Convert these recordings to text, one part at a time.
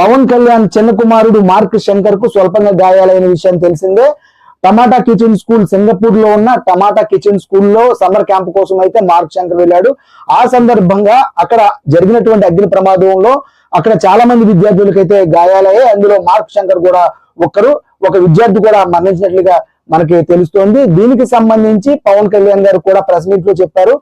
పవన్ కళ్యాణ్ చిన్న కుమారుడు మార్క్ శంకర్కు స్వల్పంగా గాయాలైన విషయం తెలిసిందే. టమాటా కిచెన్ స్కూల్ సింగపూర్లో ఉన్న టమాటా కిచెన్ స్కూల్లో సమ్మర్ క్యాంప్ కోసం అయితే మార్క్ శంకర్ వెళ్ళాడు. ఆ సందర్భంగా అక్కడ జరిగినటువంటి అగ్ని ప్రమాదంలో అక్కడ చాలా మంది విద్యార్థులకైతే గాయాలయ్యాయి. అందులో మార్క్ శంకర్ కూడా ఒకరు ఒక విద్యార్థి కూడా మరణించినట్లుగా మనకి తెలుస్తోంది. దీనికి సంబంధించి పవన్ కళ్యాణ్ గారు కూడా ప్రెస్ మీట్లో చెప్పారు.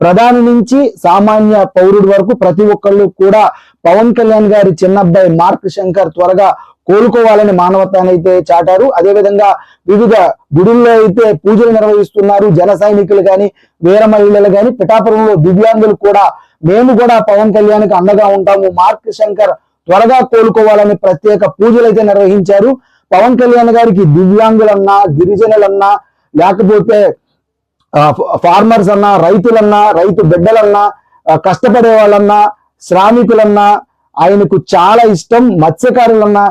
ప్రధాని నుంచి సామాన్య పౌరుడి వరకు ప్రతి ఒక్కళ్ళు కూడా పవన్ కళ్యాణ్ గారి చిన్నబ్బాయి మార్క్ శంకర్ త్వరగా కోలుకోవాలని మానవత్వాన్ని అయితే చాటారు. అదేవిధంగా వివిధ గుడుల్లో అయితే పూజలు నిర్వహిస్తున్నారు. జన సైనికులు కానీ వీర మహిళలు కానీ పిఠాపురంలో దివ్యాంగులు కూడా మేము కూడా పవన్ కళ్యాణ్కి అండగా ఉంటాము. మార్క్ శంకర్ త్వరగా కోలుకోవాలని ప్రత్యేక పూజలు అయితే నిర్వహించారు. పవన్ కళ్యాణ్ గారికి దివ్యాంగులన్నా గిరిజనులన్నా లేకపోతే ఫార్మర్స్ అన్నా రైతులన్నా రైతు బిడ్డలన్నా కష్టపడే వాళ్ళన్నా శ్రామికులన్నా ఆయనకు చాలా ఇష్టం మత్స్యకారులన్నా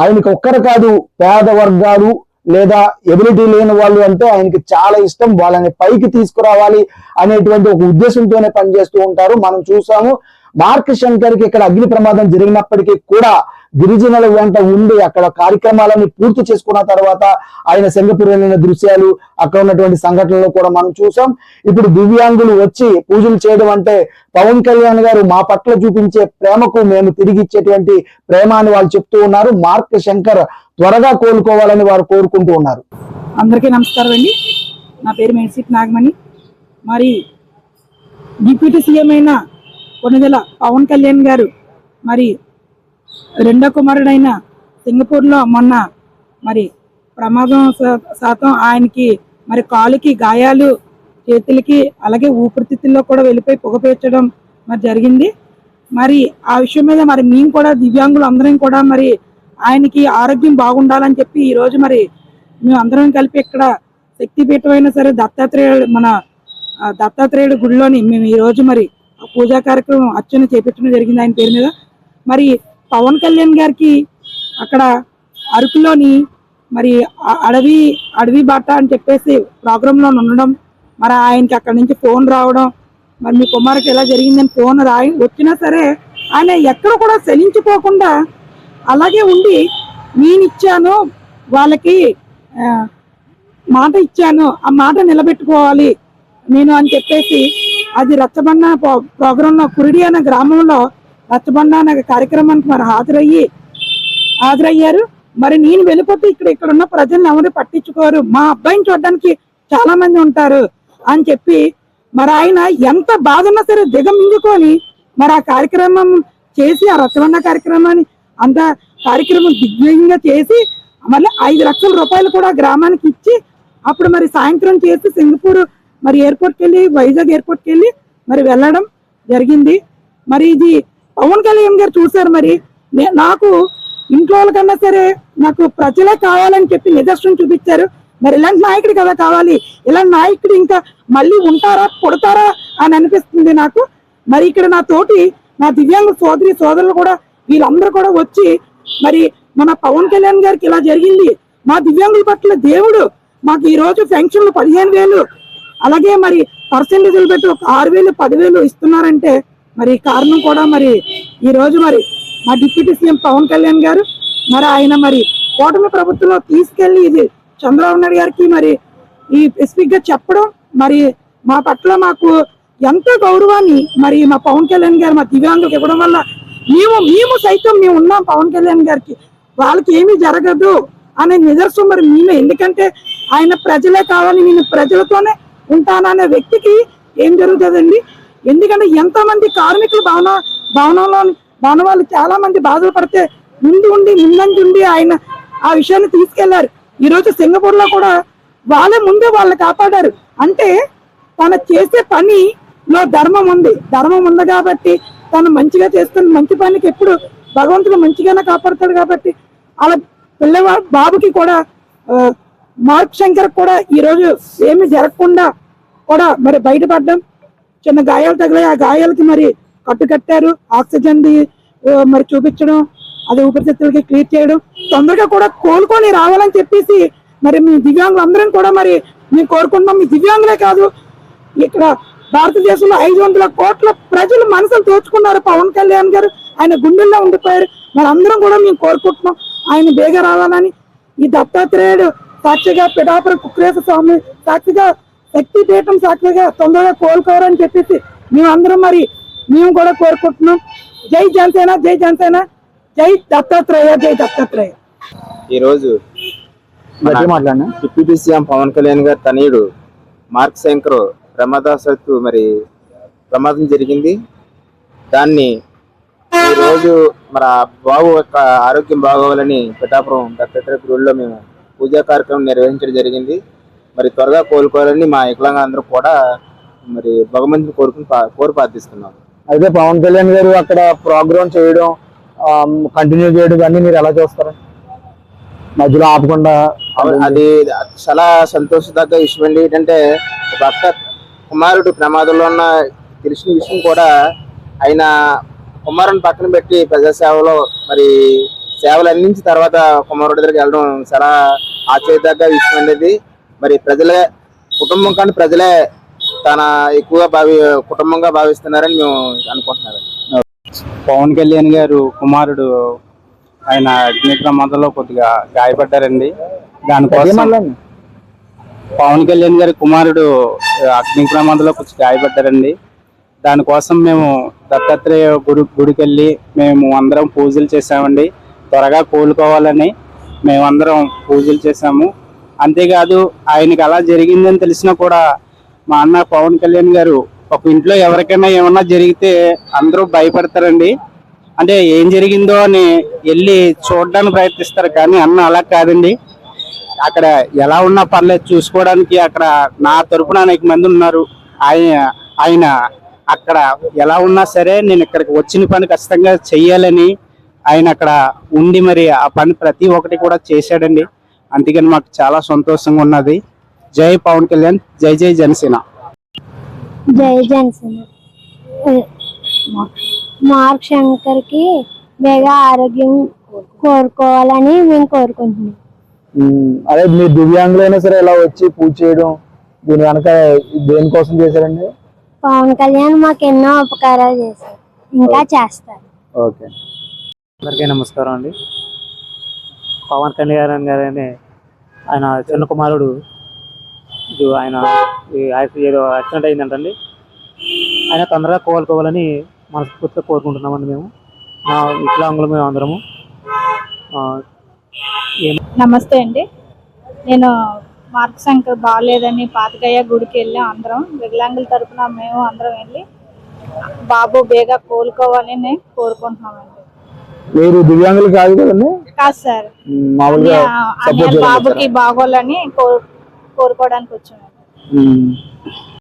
ఆయనకు ఒక్కరు కాదు పేద వర్గాలు లేదా ఎబిలిటీ లేని వాళ్ళు అంటే ఆయనకి చాలా ఇష్టం. వాళ్ళని పైకి తీసుకురావాలి అనేటువంటి ఒక ఉద్దేశంతోనే పనిచేస్తూ ఉంటారు. మనం చూసాము మార్క్ శంకర్కి ఇక్కడ అగ్ని ప్రమాదం జరిగినప్పటికీ కూడా గిరిజనుల వెంట ఉండి అక్కడ కార్యక్రమాలని పూర్తి చేసుకున్న తర్వాత ఆయన సింగపూర్ వెళ్ళిన దృశ్యాలు అక్కడ ఉన్నటువంటి సంఘటనలు కూడా మనం చూసాం. ఇప్పుడు దివ్యాంగులు వచ్చి పూజలు చేయడం అంటే పవన్ కళ్యాణ్ గారు మా పట్ల చూపించే ప్రేమకు మేము తిరిగి ఇచ్చేటువంటి ప్రేమ అని వాళ్ళు చెప్తూ ఉన్నారు. మార్క్ శంకర్ త్వరగా కోలుకోవాలని వారు కోరుకుంటూ ఉన్నారు. అందరికీ నమస్కారం అండి. నా పేరు మేసిక్ నాగమణి. మరి డిప్యూటీ సీఎం అయిన కొన్నిదెల పవన్ కళ్యాణ్ గారు. మరి రెండో కుమారుడైన సింగపూర్లో మొన్న మరి ప్రమాదం శాతం ఆయనకి మరి కాలుకి గాయాలు చేతులకి అలాగే ఊపిరితిత్తుల్లో కూడా వెళ్ళిపోయి పొగపేర్చడం మరి జరిగింది. మరి ఆ విషయం మీద మరి మేము కూడా దివ్యాంగులు అందరం కూడా మరి ఆయనకి ఆరోగ్యం బాగుండాలని చెప్పి ఈ రోజు మరి మేము అందరం కలిపి ఇక్కడ శక్తిపీఠమైనా సరే దత్తాత్రేయుడు మన దత్తాత్రేయుడు గుడిలోని మేము ఈ రోజు మరి పూజా కార్యక్రమం అర్చన చేపించడం జరిగింది ఆయన పేరు మీద. మరి పవన్ కళ్యాణ్ గారికి అక్కడ అరకులోని మరి అడవి అడవి బాట అని చెప్పేసి ప్రోగ్రాంలో ఉండడం మరి ఆయనకి అక్కడ నుంచి ఫోన్ రావడం మరి మీ కుమారుకి ఎలా జరిగిందని ఫోన్ రాయి వచ్చినా సరే ఆయన ఎక్కడ కూడా చలించిపోకుండా అలాగే ఉండి నేను ఇచ్చాను వాళ్ళకి మాట ఇచ్చాను ఆ మాట నిలబెట్టుకోవాలి నేను అని చెప్పేసి అది రచ్చబండ ప్రో- ప్రోగ్రాంలో కురిడి అనే గ్రామంలో రచ్చబండ అనే కార్యక్రమానికి మరి హాజరయ్యి హాజరయ్యారు. మరి నేను వెళ్ళిపోతే ఇక్కడ ఇక్కడ ఉన్న ప్రజల్ని ఎవరు పట్టించుకోరు. మా అబ్బాయిని చూడడానికి చాలా మంది ఉంటారు అని చెప్పి మరి ఆయన ఎంత బాధ ఉన్నా సరే దిగమింగుకొని మరి ఆ కార్యక్రమం చేసి ఆ రచ్చబండ కార్యక్రమాన్ని అంత కార్యక్రమం దిగ్విజయంగా చేసి మళ్ళీ ఐదు లక్షల రూపాయలు కూడా గ్రామానికి ఇచ్చి అప్పుడు మరి సాయంత్రం చేసి సింగపూర్ మరి ఎయిర్పోర్ట్కి వెళ్ళి వైజాగ్ ఎయిర్పోర్ట్కి వెళ్ళి మరి వెళ్ళడం జరిగింది. మరి ఇది పవన్ కళ్యాణ్ గారు చూశారు మరి. నాకు ఇంట్లో వాళ్ళకన్నా సరే నాకు ప్రజలే కావాలని చెప్పి నిదర్శనం చూపించారు. మరి ఇలాంటి నాయకుడు కదా కావాలి. ఇలాంటి నాయకుడు ఇంకా మళ్ళీ ఉంటారా పుడతారా అని అనిపిస్తుంది నాకు. మరి ఇక్కడ నా తోటి నా దివ్యాంగ సోదరి సోదరులు కూడా వీళ్ళందరూ కూడా వచ్చి మరి మన పవన్ కళ్యాణ్ గారికి ఇలా జరిగింది. మా దివ్యాంగుల పట్ల దేవుడు మాకు ఈ రోజు పెన్షన్లు పదిహేను వేలు అలాగే మరి పర్సెంటేజ్లు పెట్టి ఒక ఆరు వేలు పదివేలు ఇస్తున్నారంటే మరి కారణం కూడా మరి ఈ రోజు మరి మా డిప్యూటీ సీఎం పవన్ కళ్యాణ్ గారు మరి ఆయన మరి కూటమి ప్రభుత్వంలో తీసుకెళ్ళి ఇది చంద్రబాబు నాయుడు గారికి మరి ఈ స్పెసిఫిక్గా చెప్పడం మరి మా పట్ల మాకు ఎంతో గౌరవాన్ని మరి మా పవన్ కళ్యాణ్ గారు మా దివ్యాంగులకు ఇవ్వడం వల్ల మేము మేము సైతం మేము ఉన్నాం పవన్ కళ్యాణ్ గారికి. వాళ్ళకి ఏమీ జరగదు అనే నిదర్శనం మరి మేమే. ఎందుకంటే ఆయన ప్రజలే కావాలి నేను ప్రజలతోనే ఉంటాననే వ్యక్తికి ఏం జరుగుతుందండి? ఎందుకంటే ఎంతమంది కార్మికులు భవన భవనంలో భవన వాళ్ళు చాలా మంది బాధలు పడితే ముందు ఉండి ముందంజ ఉండి ఆయన ఆ విషయాన్ని తీసుకెళ్ళారు. ఈ రోజు కూడా వాళ్ళే ముందే వాళ్ళని కాపాడారు. అంటే తన చేసే పనిలో ధర్మం ఉంది. ధర్మం ఉంది కాబట్టి తను మంచిగా చేస్తున్న మంచి పనికి ఎప్పుడు భగవంతుడు మంచిగానే కాపాడుతాడు కాబట్టి అలా పిల్లవా బాబుకి కూడా మార్క్ శంకర్ కూడా ఈ రోజు ఏమి జరగకుండా కూడా మరి బయటపడడం. చిన్న గాయాలు తగిలాయి. ఆ గాయాలకి మరి కట్టు కట్టారు. ఆక్సిజన్ మరి చూపించడం అది ఊపిరితిత్తులకి క్లియర్ చేయడం. తొందరగా కూడా కోలుకొని రావాలని చెప్పేసి మరి మీ దివ్యాంగులు అందరం కూడా మరి మేము కోరుకుంటున్నాం. మీ దివ్యాంగులే కాదు ఇక్కడ భారతదేశంలో ఐదు వందల కోట్ల ప్రజలు మనసులు దోచుకున్నారు. పవన్ కళ్యాణ్ గారు ఆయన గుండెల్లో ఉండిపోయారు. మరి అందరం కూడా మేము కోరుకుంటున్నాం. ఆయన బేగ రావాలని. ఈ దత్తాత్రేయుడు సాక్షిగా పిఠాపురం కుక్రేశ్వర స్వామి సాక్షిగా శక్తి పీఠం సాక్షిగా తొందరగా కోలుకోవాలని చెప్పేసి మేమందరం మరి మేము కూడా కోరుకుంటున్నాం. జై జనసేన జై జనసేన. జై దత్తాత్రేయ జై దత్తాత్రేయ. ఈరోజు డిప్యూటీ సీఎం పవన్ కళ్యాణ్ గారి తనయుడు మార్క్ శంకర్ ప్రమాదవశాత్తు మరి ప్రమాదం జరిగింది. దాన్ని ఈ రోజు మన బాబు యొక్క ఆరోగ్యం బాగోవాలని పిఠాపురం దత్తాత్రేయ గుడిలో మేము పూజా కార్యక్రమం నిర్వహించడం జరిగింది. మరి త్వరగా కోలుకోవాలని మా వికలాంగులందరూ కూడా మరి భగవంతుని కోరుకుని కోరి ప్రార్థిస్తున్నాం. అయితే పవన్ కళ్యాణ్ గారు అక్కడ ప్రోగ్రామ్ చేయడం కంటిన్యూ చేయడం ఇవన్నీ మీరు ఎలా చూస్తారు? మధ్యలో ఆపకుండా అది చాలా సంతోషదగ్గ విషయం అండి. ఏంటంటే ఒక అక్క కుమారుడు ప్రమాదంలో ఉన్న తెలిసిన విషయం కూడా ఆయన కుమారుని పక్కన పెట్టి ప్రజాసేవలో మరి సేవలు అందించిన తర్వాత కుమారుడి దగ్గరికి వెళ్ళడం చాలా ఆశ్చర్యదగ్గ విషయం అనేది మరి ప్రజలే కుటుంబం కానీ ప్రజలే తన ఎక్కువగా భావి కుటుంబంగా భావిస్తున్నారని మేము అనుకుంటున్నాం పవన్ కళ్యాణ్ గారు కుమారుడు ఆయన అగ్ని ప్రమాదంలో కొద్దిగా గాయపడ్డారండి. దానికోసం. పవన్ కళ్యాణ్ గారి కుమారుడు అగ్ని ప్రమాదంలో కొంచెం గాయపడ్డారండి. దానికోసం మేము దత్తాత్రేయ గుడి గుడికి వెళ్ళి మేము అందరం పూజలు చేసామండి త్వరగా కోలుకోవాలని మేమందరం పూజలు చేసాము అంతేకాదు ఆయనకి అలా జరిగిందని తెలిసినా కూడా మా అన్న పవన్ కళ్యాణ్ గారు ఒక ఇంట్లో ఎవరికైనా ఏమన్నా జరిగితే అందరూ భయపడతారండి. అంటే ఏం జరిగిందో అని వెళ్ళి చూడడానికి ప్రయత్నిస్తారు కానీ అన్న అలా కాదండి. అక్కడ ఎలా ఉన్నా పర్లేదు చూసుకోవడానికి అక్కడ నా తరపున అనేక మంది ఉన్నారు. ఆయన ఆయన అక్కడ ఎలా ఉన్నా సరే నేను ఇక్కడికి వచ్చిన పని ఖచ్చితంగా చెయ్యాలని ఆయన అక్కడ ఉండి మరి ఆ పని ప్రతి ఒక్కటి కూడా చేశాడండి. అందుకని మాకు చాలా సంతోషంగా ఉన్నది. జై పవన్ కళ్యాణ్ జై జై జనసేన. జై జనసేన. మార్క్ శంకర్కి బేగా ఆరోగ్యం కోరుకోవాలని మేము కోరుకుంటున్నాం. అదే మీరు దివ్యాంగులైనా సరే ఇలా వచ్చి పూజ చేయడం దీని వెనక దేనికోసం చేశారండి? పవన్ కళ్యాణ్ మాకు ఎన్నో ఉపకారాలు చేశారు. ఇంకా చేస్తారు. ఓకే. అందరికీ నమస్కారం అండి. పవన్ కళ్యాణ్ గారని ఆయన చిన్న కుమారుడు. ఇది ఆయన ఈ ఏదో యాక్సిడెంట్ అయిందంటండి. ఆయన తొందరగా కోలుకోవాలని మనస్ఫూర్తిగా కోరుకుంటున్నామండి మేము. మా వికలాంగులు మేము అందరము. నమస్తే అండి. నేను మార్క్ సంఖ్య బాగాలేదని పాతకయ్య గుడికి వెళ్ళి అందరం. వికలాంగుల తరపున మేము అందరం వెళ్ళి బాబు బేగా కోలుకోవాలని కోరుకుంటున్నామండి. మీరు దివ్యాంగులు కాదు కదండి? కాదు సార్. ఉమ్, మామూలుగా బాబుకి బాగోవాలని కోరు కోరుకోవడానికి వచ్చాము. ఉమ్.